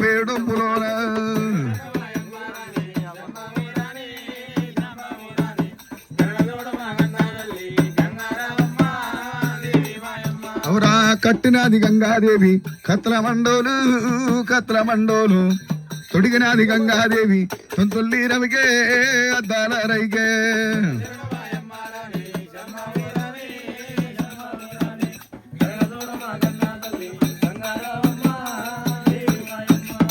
పేడొప్పులోన అవురా కట్టినది గంగాదేవి కత్ల మండోలు కత్ల మండోలు తొడిగినది గంగాదేవి తొంతుల్లి రవికే అద్దాల రైకే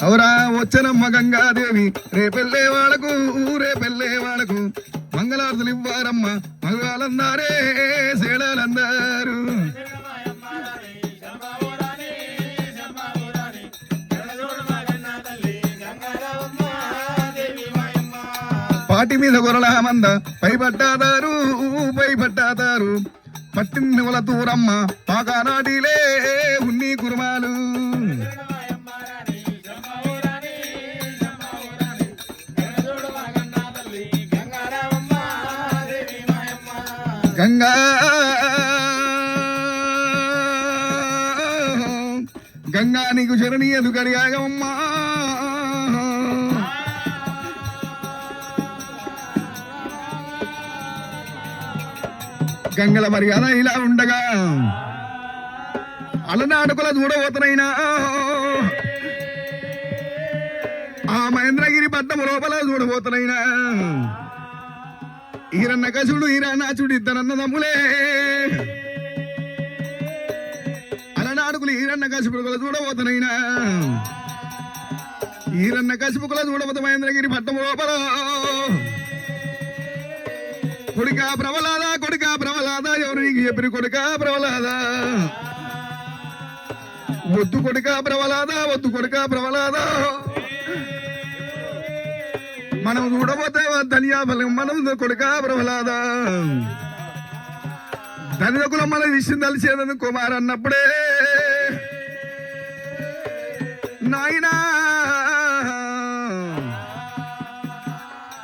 అవురా వచ్చనమ్మ గంగాదేవి రేపెళ్ళే వాళ్ళకు రేపెళ్ళే వాళ్ళకు. మంగళార్తులు ఇవ్వారమ్మ మగవాళ్ళందారే శీలాలందారు పాటి మీద గొరల మంద పై పట్టాదారు పై పట్టాదారు పట్టిన దూరమ్మ పాకానాటిలే ఉన్ని కురుమాలు. గంగా. గంగా నీకు శరణి ఎదుకరిగాగమ్మా గంగల మర్యాద ఇలా ఉండగా అలనాడుకుల చూడబోతునైనా ఆ మహేంద్రగిరి పట్టం లోపల చూడబోతునైనా ఈరన్న కసుడు ఈరన్నాచుడు ఇద్దరన్న తమ్ములే. అలనాడుకులు ఈరన్న కసుపుకుల చూడబోతున్నాయినా ఈరన్న కసిపుకుల చూడబోతు మహేంద్రగిరి పట్టం లోపల. కొడుక ప్రబలాద కొడుక ప్రబలాద ఎవరు నీకు చెప్పిన కొడుక ప్రబలాద వద్దు కొడుక ప్రబలాద వద్దు కొడుక ప్రబలాద మనం చూడబోతే ధనియా బలం మనం కొడుక ప్రబలాద ధనికుల మన విషయం తెలిసేదని కుమార్ అన్నప్పుడే. నాయనా!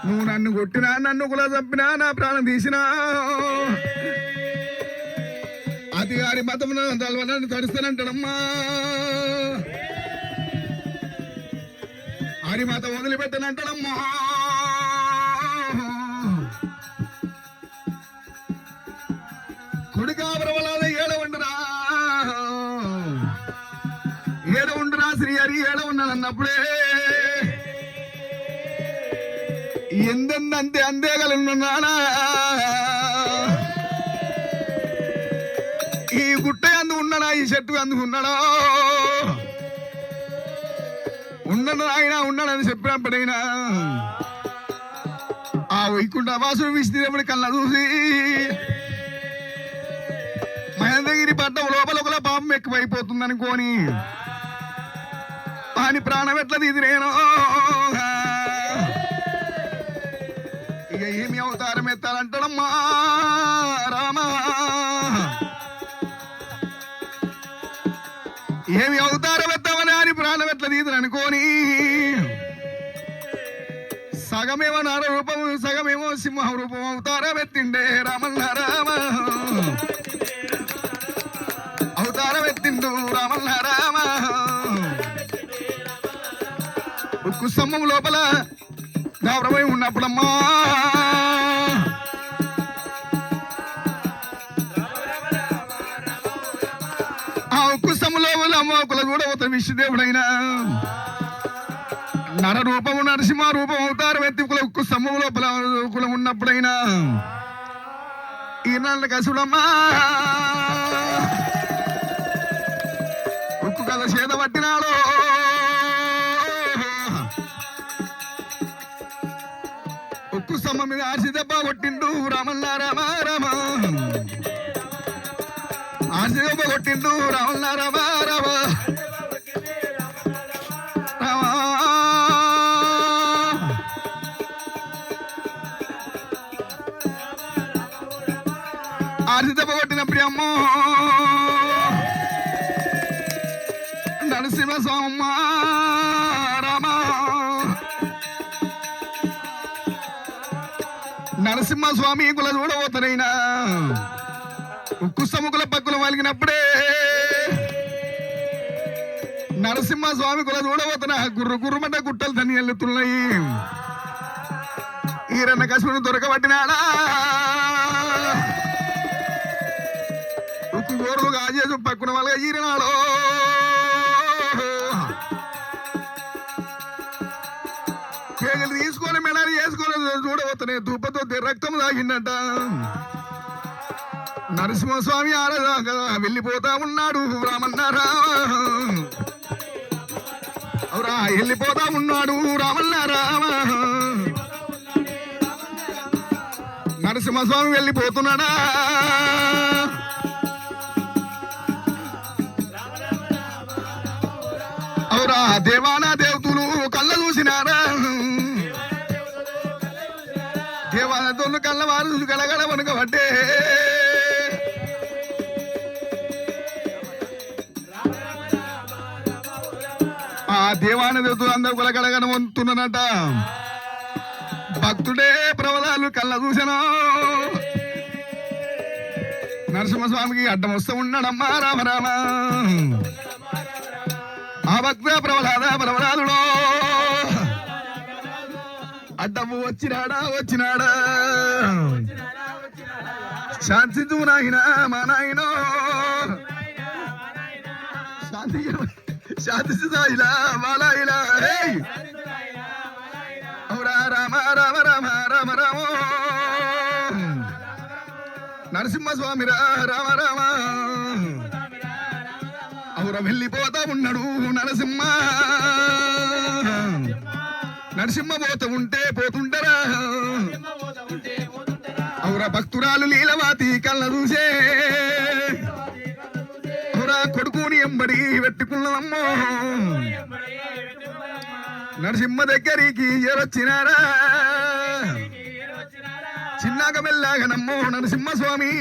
నువ్వు నన్ను కొట్టినా నన్ను కూడా చంపినా నా ప్రాణం తీసినా. అది గారి మతం నన్ను తడుస్తానంటాడమ్మా. హరి మతం వదిలిపెట్టనంటాడమ్మా. కొడుకా ప్రబలాద ఏడ ఉండరా ఏడ ஏழை శ్రీ హరి ఏడ அந்த ఎందెందంతే అందేగలున్నానా ఈ గుట్ట అందు ఉన్నాడా ఈ చెట్టు అందుకు ఉన్నాడా? ఉండను ఆయన ఉన్నాడని చెప్పినప్పుడైనా. ఆ వైకుంఠ వాసుడు విసిరేపుడు కళ్ళ చూసి మహేంద్రగిరి పట్టం లోపల ఒకలా పాపం ఎక్కువైపోతుంది అనుకోని అని ప్రాణం ఎట్లా తీసిరేనో ఇక ఏమి అవతారం ఎత్తాలంటాడమ్మా? రామా. ఏమి అవతారం ఎత్తామని అని ప్రాణం ఎట్లా తీదురు అనుకోని సగమేమో నర రూపం సగమేమో సింహ రూపం అవతారం ఎత్తిండే రామన్న రామ. అవతారం ఎత్తిండు రామన్న రామ. ఉక్కు స్తంభం లోపల గౌరవై ఉన్నప్పుడమ్మా. ఆ ఉక్కు స్తంభంలో అమ్మకుల కూడా ఒక విష్ణుదేవుడైనా. నర రూపము నరసింహ రూపం అవతారం ఎత్తి కుల ఉక్కు స్తంభం లోపల కులం ఉన్నప్పుడైనా. ఈనాళ్ళ కసుడమ్మా ఉక్కు పట్టినాడు ఉక్కు స్తంభం మీద ఆర్సి దెబ్బ కొట్టిండు రామల్ల రామ రామ. ఆర్సి దెబ్బ కొట్టిండు రామల్ల రామ. రామ. ఆర్సి దెబ్బ కొట్టిన ప్రియమ్మ. నరసింహ స్వామమ్మ నరసింహస్వామి నరసింహ స్వామి కుల చూడబోతారైనా కుసముకుల పక్కులు వలిగినప్పుడే నరసింహ స్వామి కుల చూడబోతున్నా. గుర్రు గుర్రుమంట గుట్టలు తన్ని వెళ్తున్నాయి ఈరన్న కశ్మను దొరకబట్టినాడా? ఉక్కు గోరులు గాజేసు పక్కన వాళ్ళగా కేగలు తీసుకొని మెడాలు చేసుకొని చూడబోతున్నాయి ధూపతో రక్తం తాగిండట నరసింహస్వామి ఆడదాకా వెళ్ళిపోతా ఉన్నాడు రామన్నారా అవురా వెళ్ళిపోతా ఉన్నాడు రామన్నారావ. నరసింహస్వామి వెళ్ళిపోతున్నాడా. అవురా దేవానా దేవతలు కళ్ళ వారు ఆ దేవాన దేవతలు అందరూ గలగడగడ వంతున్నారట భక్తుడే ప్రబలాలు కళ్ళ చూసాను నరసింహస్వామికి అడ్డం వస్తూ ఉన్నాడమ్మా రామ రామ. ఆ భక్తుడే ప్రవలాద ప్రవలాదుడో వచ్చినాడా వచ్చినాడా? శాంతించు నాయన మా నాయన. శాంతి శాంతి సాయిలా మాలాయిలా ఏయ్! రామ రామ రామ రామ రామ. నరసింహస్వామి రా రామ రామ. అవుర వెళ్ళిపోతా ఉన్నాడు నరసింహ. నరసింహ పోత ఉంటే పోతుంటారా అవురా భక్తురాలు లీలవాతి కళ్ళ చూసే. అవురా కొడుకుని ఎంబడి పెట్టుకున్నదమ్మో నరసింహ దగ్గరికి ఎరొచ్చినారా చిన్నగా మెల్లగా నమ్మో నరసింహస్వామి.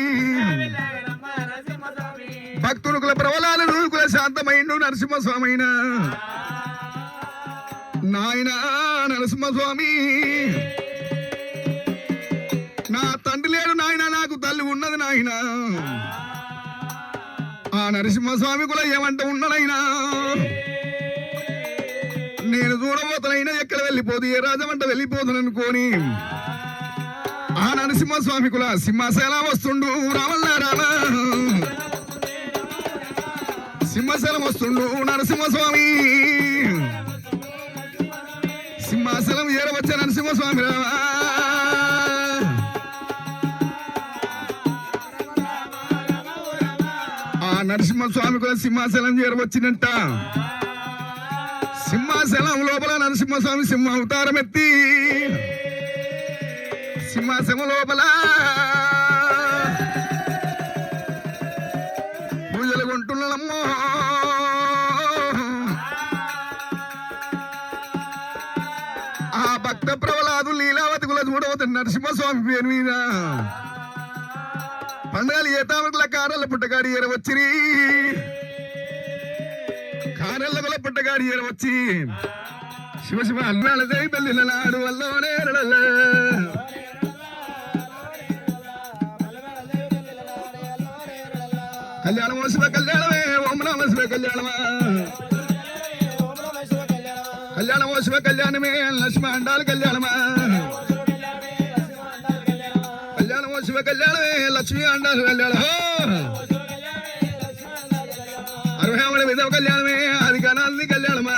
భక్తునుకుల ప్రబలాలు కుల శాంతమైండు నరసింహస్వామైన. నాయన నరసింహస్వామి. నా తండ్రి లేడు నాయన నాకు తల్లి ఉన్నది నాయన. ఆ నరసింహస్వామి కూడా ఏమంట ఉన్నాడైనా నేను చూడబోతునైనా ఎక్కడ వెళ్ళిపోదు ఏ రాజమంట వెళ్ళిపోతును అనుకోని. ఆ నరసింహస్వామి కుల సింహాసనం వస్తుండు రావల్లా రామ సింహాసనం వస్తుండు నరసింహస్వామి. సింహాసనం ఏరవచ్చ నరసింహస్వామి రామా ఆ నరసింహస్వామి కూడా సింహాసనం ఏరవచ్చినంట సింహాసనం లోపల నరసింహస్వామి సింహ అవతారం ఎత్తి. సింహాసనం లోపల పూజలు కొంటున్నామ్మో ఆ భక్త ప్రవలాదు లీలావతి కుల చూడవద్దు నరసింహస్వామి పేరు మీద. పండుగలు ఏ తామకుల కారల పుట్టగాడి ఏర వచ్చిరి. కారల్ల గల పుట్టగాడి ఏర వచ్చి. శివ శివ అన్నాల దై బల్లిల నాడు వల్లవనే రడల. కళ్యాణమో శివ కళ్యాణమే ఓం నమ శివ కళ్యాణమా. కళ్యాణమో శివ కళ్యాణమే లక్ష్మ అండాలి కళ్యాణమా? కళ్యాణమో శివ కళ్యాణమే లక్ష్మి అండాలి కళ్యాణ. అరవై విధవ కళ్యాణమే అది కళ్యాణమా?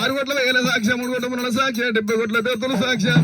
ఆరు కోట్ల వేల సాక్ష్యం మూడు కోట్ల మున్నల సాక్ష్యం డెబ్బై కోట్ల దేవతల సాక్ష్యం.